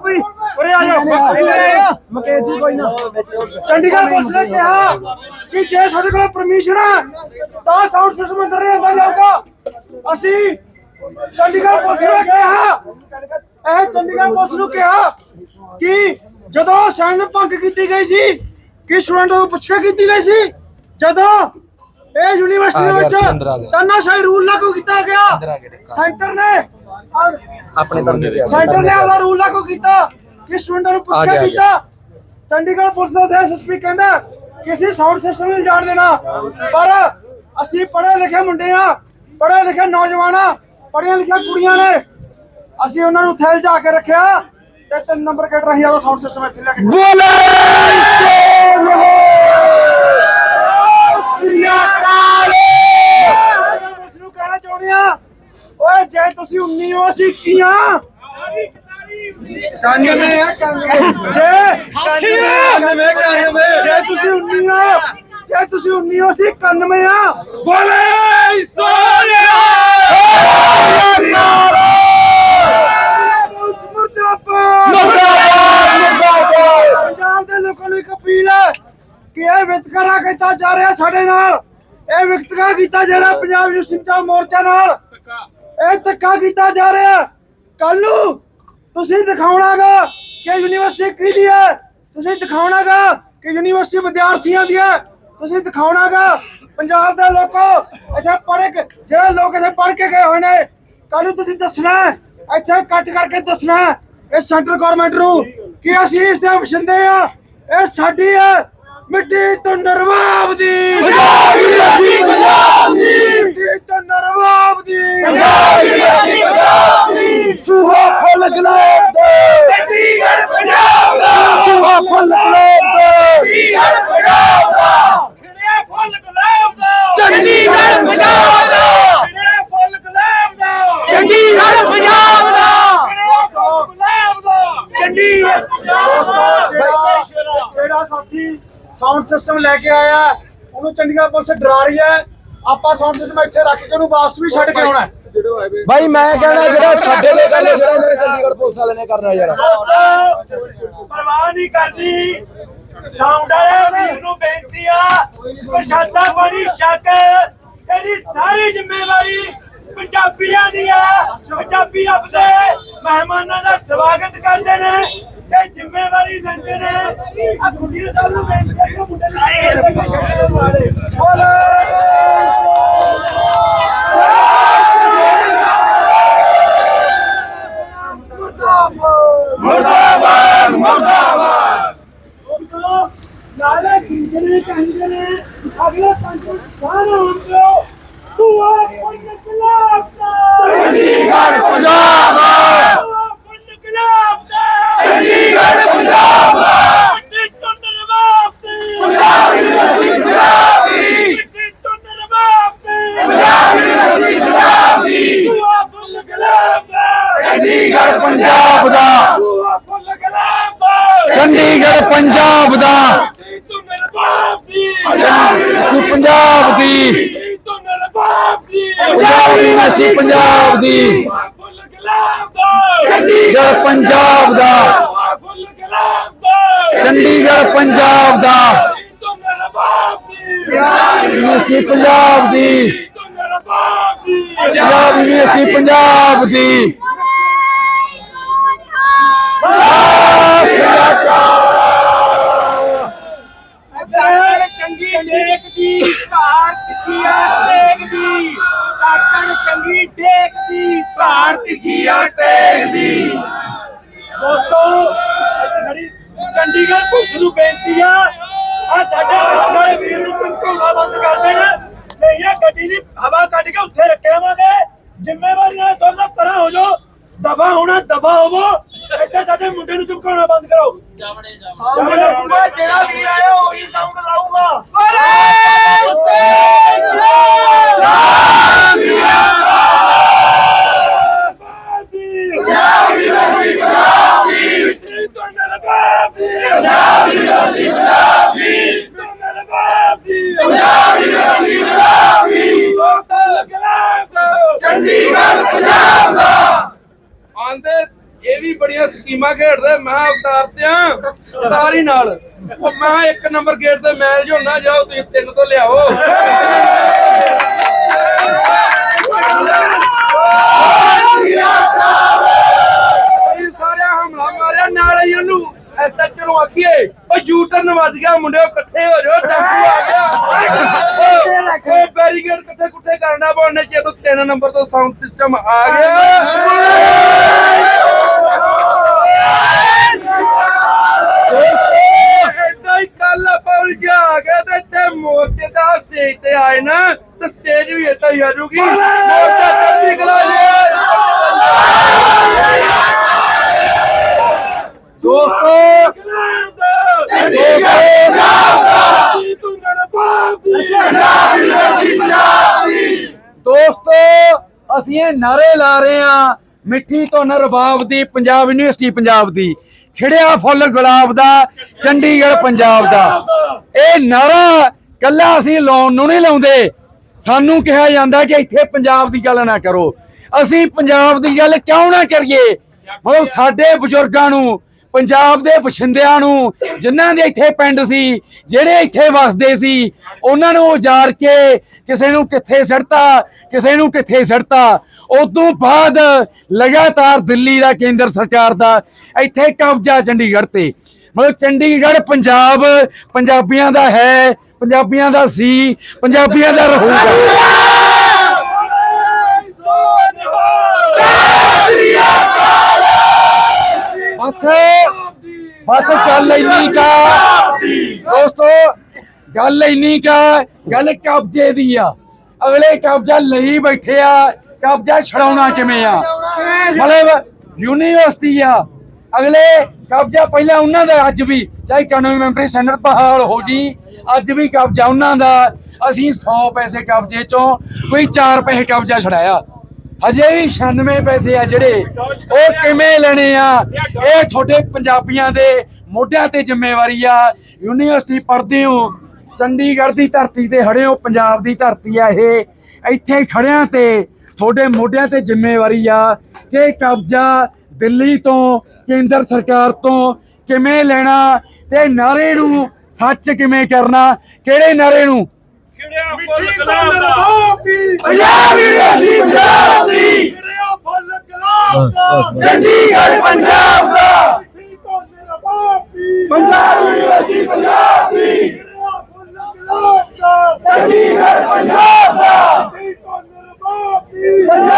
ਭਾਈ। ਉਰੇ ਆ ਜਾ। ਮਕੇਸ਼ ਜੀ ਕੋਈ ਨਾ। ਚੰਡੀਗੜ੍ਹ ਪੁਲਿਸ ਨੇ ਕਿਹਾ ਕਿ ਜੇ ਸਾਡੇ ਕੋਲ ਪਰਮਿਸ਼ਨ ਹੈ ਤਾਂ ਸਾਊਂਡ ਸਿਸਟਮ ਅੰਦਰ ਨਹੀਂ ਆਉਂਦਾ ਜਾਊਗਾ। ਅਸੀਂ ਚੰਡੀਗੜ੍ਹ ਪੁਲਿਸ ਨੇ ਕਿਹਾ ਇਹ ਚੰਡੀਗੜ੍ਹ ਪੁਲਿਸ ਨੂੰ ਕਿਹਾ ਕਿ ਜਦੋਂ ਸੈਨ ਭੰਗ ਕੀਤੀ ਗਈ ਸੀ ਕਿ ਸਟੂਡੈਂਟ ਤੋਂ ਪੁੱਛ ਕੇ ਕੀਤੀ ਗਈ ਸੀ ਜਦੋਂ ਇਹ ਯੂਨੀਵਰਸਿਟੀ ਦੇ ਵਿੱਚ ਤਾਨਾਸ਼ਾਹੀ ਰੂਲ ਲਾਗੂ ਕੀਤਾ ਗਿਆ ਸੈਂਟਰ ਨੇ ਆਪਣੇ ਬੰਦੇ ਦੇ ਸੈਂਟਰ ਨੇ ਉਹਦਾ ਰੂਲ ਲਾਗੂ ਕੀਤਾ ਕਿ ਸਟੂਡੈਂਟਾਂ ਨੂੰ ਪੁੱਛ ਕੇ ਕੀਤਾ। ਚੰਡੀਗੜ੍ਹ ਪੁਲਿਸ ਦਾ ਐਸਐਸਪੀ ਕਹਿੰਦਾ ਕਿ ਅਸੀਂ ਸਾਊਂਡ ਸਿਸਟਮ ਨਹੀਂ ਜਾਣ ਦੇਣਾ। ਪਰ ਅਸੀਂ ਪੜ੍ਹੇ ਲਿਖੇ ਮੁੰਡੇ ਆ ਪੜ੍ਹੇ ਲਿਖੇ ਨੌਜਵਾਨ ਆ ਪੜ੍ਹੀਆਂ ਲਿਖੀਆਂ ਕੁੜੀਆਂ ਨੇ। ਅਸੀਂ ਉਹਨਾਂ ਨੂੰ ਥੈਲ ਜਾ ਕੇ ਰੱਖਿਆ ਤੇ ਤਿੰਨ ਨੰਬਰ ਗੇਟ ਰਹੀ ਆ ਸਾਊਂਡ ਸਿਸਟਮ ਇੱਥੇ ਲੈ ਕੇ ਨੂੰ ਕਹਿਣਾ ਚਾਹੁੰਦੇ ਆ ਜੇ ਤੁਸੀਂ 19 ਹੋ ਅਸੀਂ ਕੀ ਆ। ਜੇ ਜੇ ਤੁਸੀਂ 19 ਹੋ ਜੇ ਤੁਸੀਂ 19 ਹੋ ਅਸੀਂ 91 ਆ। ਬੋਲੇ ਸੋਨਿਆ ਪੰਜਾਬ ਦੇ ਲੋਕਾਂ ਨੂੰ ਇੱਕ ਅਪੀਲ ਹੈ ਕਿ ਇਹ ਵਿਤਕਰਾ ਕੀਤਾ ਜਾ ਰਿਹਾ ਸਾਡੇ ਨਾਲ। ਇਹ ਵਿਤਕਰਾ ਕੀਤਾ ਜਾ ਰਿਹਾ ਪੰਜਾਬ ਯੂਨੀਵਰਸਿਟੀ ਮੋਰਚਾ ਨਾਲ। ਇਹ ਧੱਕਾ ਕੀਤਾ ਜਾ ਰਿਹਾ। ਕੱਲ ਨੂੰ ਤੁਸੀਂ ਦਿਖਾਉਣਾਗਾ ਕਿ ਯੂਨੀਵਰਸਿਟੀ ਕਿਹਦੀ ਹੈ। ਤੁਸੀਂ ਦਿਖਾਉਣਾਗਾ ਕਿ ਯੂਨੀਵਰਸਿਟੀ ਵਿਦਿਆਰਥੀਆਂ ਦੀ ਹੈ। ਤੁਸੀਂ ਦਿਖਾਉਣਾਗਾ ਪੰਜਾਬ ਦੇ ਲੋਕੋ, ਇੱਥੇ ਪੜ੍ਹ ਕੇ, ਜਿਹੜੇ ਲੋਕ ਇੱਥੇ ਪੜ੍ਹ ਕੇ ਗਏ ਹੋਏ ਨੇ ਕੱਲ ਨੂੰ ਤੁਸੀਂ ਦੱਸਣਾ ਇੱਥੇ ਕੱਟ ਕਰਕੇ ਦੱਸਣਾ ਇਹ ਸੈਂਟਰ ਗਵਰਨਮੈਂਟ ਨੂੰ ਕਿ ਅਸੀਂ ਇਸ ਦੇ ਵਸਿੰਦੇ ਆ। ਇਹ ਸਾਡੀ ਹੈ ਮਿੱਟੀ ਤੋਂ ਨਰਵਾਬ ਦੀ। ਪੰਜਾਬ ਯੂਨੀਵਰਸਿਟੀ, ਪੰਜਾਬ ਦੀ। ਮਿੱਟੀ ਤੋਂ ਨਰਵਾਬ ਦੀ ਪੰਜਾਬ ਯੂਨੀਵਰਸਿਟੀ ਪੰਜਾਬ ਦੀ ਸੁਹਾ ਫੁੱਲ ਗੁਲਾਬ ਦੇ ਚੰਡੀਗੜ੍ਹ ਪੰਜਾਬ ਦਾ। ਸੁਹਾ ਫੁੱਲ ਗੁਲਾਬ ਦੇ ਚੰਡੀਗੜ੍ਹ ਪੰਜਾਬ ਦਾ ਖਿੜਿਆ ਫੁੱਲ ਗੁਲਾਬ ਦਾ ਚੰਡੀਗੜ੍ਹ ਪੰਜਾਬ ਦਾ ਖਿੜਿਆ ਫੁੱਲ ਗੁਲਾਬ ਦਾ ਚੰਡੀਗੜ੍ਹ ਪੰਜਾਬ ਦਾ ਖਿੜਿਆ ਫੁੱਲ ਗੁਲਾਬ ਦਾ ਚੰਡੀਗੜ੍ਹ ਜਿਹੜਾ ਸਾਥੀ? ਸਾਊਂਡ ਸਿਸਟਮ ਲੈ ਕੇ ਆਇਆ। ਉਹਨੂੰ ਚੰਡੀਗੜ੍ਹ ਪੁਲਿਸ ਡਰਾ ਰਹੀ ਹੈ। ਆਪਾਂ ਸਾਊਂਡ ਸਿਸਟਮ ਇੱਥੇ ਰੱਖ ਕੇ ਉਹਨੂੰ ਵਾਪਸ ਵੀ ਛੱਡ ਕੇ ਆਉਣਾ। ਹੈ। ਬਾਈ ਮੈਂ ਕਹਿਣਾ ਜਿਹੜਾ ਸਾਡੇ ਲਈ ਗੱਲ ਹੈ, ਜਿਹੜਾ ਇਹਨਾਂ ਨੇ ਚੰਡੀਗੜ੍ਹ ਪੁਲਿਸ ਵਾਲੇ ਨੇ ਕਰਨਾ ਯਾਰ। ਪਰਵਾਹ ਨਹੀਂ ਕਰਦੀ ਸਾਊਂਡ ਵਾਲੇ ਵੀਰ ਨੂੰ ਬੇਨਤੀ ਆ। ਪ੍ਰਸ਼ਾਦਾ ਪਾਣੀ ਛਕ। ਤੇਰੀ ਸਾਰੀ ਜ਼ਿੰਮੇਵਾਰੀ ਪੰਜਾਬੀਆਂ ਦੀ ਆ। ਪੰਜਾਬੀ ਆਪਦੇ ਮਹਿਮਾਨਾਂ ਦਾ ਸਵਾਗਤ ਕਰਦੇ ਨੇ ਤੇ ਜ਼ਿੰਮੇਵਾਰੀ ਲੈਂਦੇ ਨੇ। ਆ ਕੁੜੀ ਨੂੰ ਬੇਨਤੀ ਆ ਕਿ ਮੁੰਡੇ ਲਾਏ ਮੁਰਦਾਬਾਦ ਨਾਲੇ ਕਿੰਨੇ ਕਹਿੰਦੇ ਨੇ ਅਗਲੇ ਪੰਜ ਸਾਲ ਹੁੰਦੇ ਤੂੰ ਆ ਪੰਜ ਗੁਲਾਬ ਦਾ ਚੰਡੀਗੜ੍ਹ ਪੰਜਾਬ ਦਾ ਤੂੰ ਆ ਪੰਜ ਗੁਲਾਬ ਦਾ ਚੰਡੀਗੜ੍ਹ ਪੰਜਾਬ ਦਾ ਮਿੱਟੀ ਤੋਂ ਨਰਵਾਬ ਦੀ ਪੰਜਾਬ ਯੂਨੀਵਰਸਿਟੀ ਪੰਜਾਬ ਦੀ ਮਿੱਟੀ ਤੋਂ ਨਰਵਾਬ ਦੀ ਪੰਜਾਬ ਯੂਨੀਵਰਸਿਟੀ ਪੰਜਾਬ ਦੀ ਤੂੰ ਆ ਫੁੱਲ ਗੁਲਾਬ ਦਾ ਚੰਡੀਗੜ੍ਹ ਪੰਜਾਬ ਦਾ ਤੂੰ ਆ ਫੁੱਲ ਗੁਲਾਬ ਦਾ ਚੰਡੀਗੜ੍ਹ ਪੰਜਾਬ ਦਾ ਮਿੱਟੀ ਤੋਂ ਨਰਵਾਬ ਦੀ ਜੀ ਪੰਜਾਬ ਦੀ ਮਿੱਟੀ ਤੋਂ ਨਰਵਾਬ ਦੀ ਪੰਜਾਬ ਯੂਨੀਵਰਸਿਟੀ ਪੰਜਾਬ ਦੀ। ਚੰਡੀਗੜ੍ਹ ਪੰਜਾਬ ਦਾ। ਚੰਡੀਗੜ੍ਹ ਪੰਜਾਬ ਦਾ। ਯੂਨੀਵਰਸਿਟੀ ਪੰਜਾਬ ਦੀ। ਪੰਜਾਬ ਯੂਨੀਵਰਸਿਟੀ ਪੰਜਾਬ ਦੀ। ਕਾਟਣ ਚੰਗੀ ਡੇਕ ਦੀ ਭਾਰਤ ਕੀਆ ਟੇਕ ਦੀ। ਕਾਟਣ ਚੰਗੀ ਡੇਕ ਦੀ ਭਾਰਤ ਕੀਆ ਟੇਕ ਦੀ। ਦੋਸਤੋ ਖੜੀ ਚੰਡੀਗੜ੍ਹ ਪੁਲਿਸ ਨੂੰ ਬੇਨਤੀ ਆ ਆ ਸਾਡੇ ਸਾਹਮਣੇ ਵੀਰ ਨੂੰ ਧਮਕਾਉਣਾ ਬੰਦ ਕਰ ਦੇਣਾ। ਨਹੀਂ ਆ, ਗੱਡੀ ਦੀ ਹਵਾ ਕੱਢ ਕੇ ਉੱਥੇ ਰੱਖਿਆਵਾਂਗੇ ਜ਼ਿੰਮੇਵਾਰੀ ਨਾਲ ਦੋਨਾਂ ਪਰਾਂ ਹੋ ਜਾਓ। ਦਬਾ ਹੋਣਾ, ਦਬਾ ਹੋਵੋ। ਇੱਥੇ ਸਾਡੇ ਮੁੰਡੇ ਨੂੰ ਧਮਕਾਉਣਾ ਬੰਦ ਕਰੋ ਸਾਹਮਣੇ ਜਿਹੜਾ ਵੀਰ ਆਇਆ ਉਹੀ ਸਾਊਂਡ ਲਾਊਗਾ। ਚੰਡੀਗੜ੍ਹ ਸਕੀਮਾਂ ਖੇਡਦੇ, ਮੈਂ ਅਵਤਾਰ ਸਿਆ, ਸਾਰੀ ਨਾਲ। ਉਹ ਮੈਂ ਇੱਕ ਨੰਬਰ ਗੇਟ ਤੇ ਮੈਚ ਹੁੰਦਾ ਜਾਓ ਤੁਸੀਂ ਤਿੰਨ ਤੋਂ ਲਿਆਓ। ਇਹ ਹਮਲਾ ਮਾਰਿਆ, ਨਾਲ ਹੀ ਉਹਨੂੰ ਐਸਐਚ ਨੂੰ ਆਖੀਏ, ਉਹ ਯੂਟਰਨ ਵੱਜ ਗਿਆ, ਮੁੰਡਿਓ ਇਕੱਠੇ ਹੋ ਜਾਓ ਟੈਂਪੂ ਆ ਗਿਆ। ਉਹ ਬੈਰੀਕੇਡ ਇਕੱਠੇ ਕੁੱਠੇ ਕਰਨਾ ਪਉਣੇ ਜੇ ਤੋਂ ਤਿੰਨ ਨੰਬਰ ਤੋਂ ਸਾਊਂਡ ਸਿਸਟਮ ਆ ਗਿਆ ਏਦਾਂ ਹੀ ਕੱਲ ਆਪਾਂ ਉਲਝਾ ਕੇ ਤੇ ਇੱਥੇ ਮੋਰਚੇ ਦਾ ਸਟੇਜ ਤੇ ਆਏ ਨਾ ਤੇ ਸਟੇਜ ਵੀ ਏਦਾਂ ਹੀ ਆ ਜੂਗੀ ਮੋਰਚਾ ਚੜ੍ਹਦੀ ਕਲਾ ਦੋਸਤੋ ਦੋਸਤੋ ਅਸੀਂ ਇਹ ਨਾਰੇ ਲਾ ਰਹੇ ਆ ਮਿੱਠੀ ਤੋਂ ਰਬਾਬ ਦੀ ਪੰਜਾਬ ਯੂਨੀਵਰਸਿਟੀ ਪੰਜਾਬ ਦੀ। ਖਿੜਿਆ ਫੁੱਲ ਗੁਲਾਬ ਦਾ ਚੰਡੀਗੜ੍ਹ ਪੰਜਾਬ ਦਾ। ਇਹ ਨਾਰਾ ਕੱਲਾ ਅਸੀਂ ਲੋਨ ਨੂੰ ਨਹੀਂ ਲਾਉਂਦੇ। ਸਾਨੂੰ ਕਿਹਾ ਜਾਂਦਾ ਕਿ ਇੱਥੇ ਪੰਜਾਬ ਦੀ ਗੱਲ ਨਾ ਕਰੋ। ਅਸੀਂ ਪੰਜਾਬ ਦੀ ਗੱਲ ਕਿਉਂ ਨਾ ਕਰੀਏ? ਮਤਲਬ ਸਾਡੇ ਬਜ਼ੁਰਗਾਂ ਨੂੰ, ਪੰਜਾਬ ਦੇ ਵਸਿੰਦਿਆਂ ਨੂੰ, ਜਿਨ੍ਹਾਂ ਦੇ ਇੱਥੇ ਪਿੰਡ ਸੀ, ਜਿਹੜੇ ਇੱਥੇ ਵਸਦੇ ਸੀ, ਉਹਨਾਂ ਨੂੰ ਉਜਾੜ ਕੇ ਕਿਸੇ ਨੂੰ ਕਿੱਥੇ ਸੜਤਾ ਕਿਸੇ ਨੂੰ ਕਿੱਥੇ ਸੜਤਾ ਉਦੋਂ ਬਾਅਦ ਲਗਾਤਾਰ ਦਿੱਲੀ ਦਾ ਕੇਂਦਰ ਸਰਕਾਰ ਦਾ ਇੱਥੇ ਕਬਜ਼ਾ ਚੰਡੀਗੜ੍ਹ ਤੇ। ਮਤਲਬ ਚੰਡੀਗੜ੍ਹ ਪੰਜਾਬ ਪੰਜਾਬੀਆਂ ਦਾ ਹੈ ਪੰਜਾਬੀਆਂ ਦਾ ਸੀ ਪੰਜਾਬੀਆਂ ਦਾ ਰਹੂਗਾ। ਬਸ ਬਸ ਗੱਲ ਇੰਨੀ ਕਾ ਦੋਸਤੋ ਗੱਲ ਇੰਨੀ ਕਾ ਗੱਲ ਕਬਜ਼ੇ ਦੀ ਆ। ਅਗਲੇ ਕਬਜ਼ਾ ਲਈ ਬੈਠੇ ਆ ਕਬਜ਼ਾ ਛਡਾਉਣਾ ਕਿਵੇਂ ਆ? ਮਤਲਬ ਯੂਨੀਵਰਸਿਟੀ ਆ ਅਗਲੇ ਕਬਜ਼ਾ ਪਹਿਲਾਂ ਉਹਨਾਂ ਦਾ, ਅੱਜ ਵੀ। ਚਾਹੇ ਕਾਨੂੰਨੀ ਮੈਂਬਰੀ ਸੈਨੇਟ ਬਹਾਲ ਹੋ ਜੀ, ਅੱਜ ਵੀ ਕਬਜ਼ਾ ਉਹਨਾਂ ਦਾ। ਅਸੀਂ 100 ਪੈਸੇ ਕਬਜ਼ੇ ਚੋਂ ਕੋਈ 4 ਪੈਸੇ ਕਬਜ਼ਾ ਛਡਾਇਆ। ਹਜੇ ਵੀ 96 ਪੈਸੇ ਆ ਜਿਹੜੇ, ਉਹ ਕਿਵੇਂ ਲੈਣੇ ਆ? ਇਹ ਤੁਹਾਡੇ ਪੰਜਾਬੀਆਂ ਦੇ ਮੋਢਿਆਂ ਤੇ ਜ਼ਿੰਮੇਵਾਰੀ ਆ। ਯੂਨੀਵਰਸਿਟੀ ਪੜ੍ਹਦੇ ਹੋ, ਚੰਡੀਗੜ੍ਹ ਦੀ ਧਰਤੀ ਤੇ ਖੜੇ ਹੋ, ਪੰਜਾਬ ਦੀ ਧਰਤੀ ਆ ਇਹ। ਇੱਥੇ ਖੜਿਆਂ ਤੇ ਤੁਹਾਡੇ ਮੋਢਿਆਂ ਤੇ ਜ਼ਿੰਮੇਵਾਰੀ ਆ ਕਿ ਕਬਜ਼ਾ ਦਿੱਲੀ ਤੋਂ ਕੇਂਦਰ ਸਰਕਾਰ ਤੋਂ ਕਿਵੇਂ ਲੈਣਾ ਤੇ ਨਾਰੇ ਨੂੰ ਸੱਚ ਕਿਵੇਂ ਕਰਨਾ ਕਿਹੜੇ ਨਾਰੇ ਨੂੰ? ਮਿੱਠੀ ਤੋਂ ਨਰਵਾਬ ਦੀ। ਪੰਜਾਬ ਯੂਨੀਵਰਸਿਟੀ ਪੰਜਾਬ ਦੀ। ਗਿਰਿਆ ਫੁੱਲ ਗੁਲਾਬ ਦਾ। ਚੰਡੀਗੜ੍ਹ ਪੰਜਾਬ ਦਾ। ਦੀ। ਪੰਜਾਬ ਯੂਨੀਵਰਸਿਟੀ ਪੰਜਾਬ ਦੀ। ਫੁੱਲ ਗੁਲਾਬ ਦਾ। ਚੰਡੀਗੜ੍ਹ ਪੰਜਾਬ ਦਾ। ਦੀ। ਪੰਜਾਬ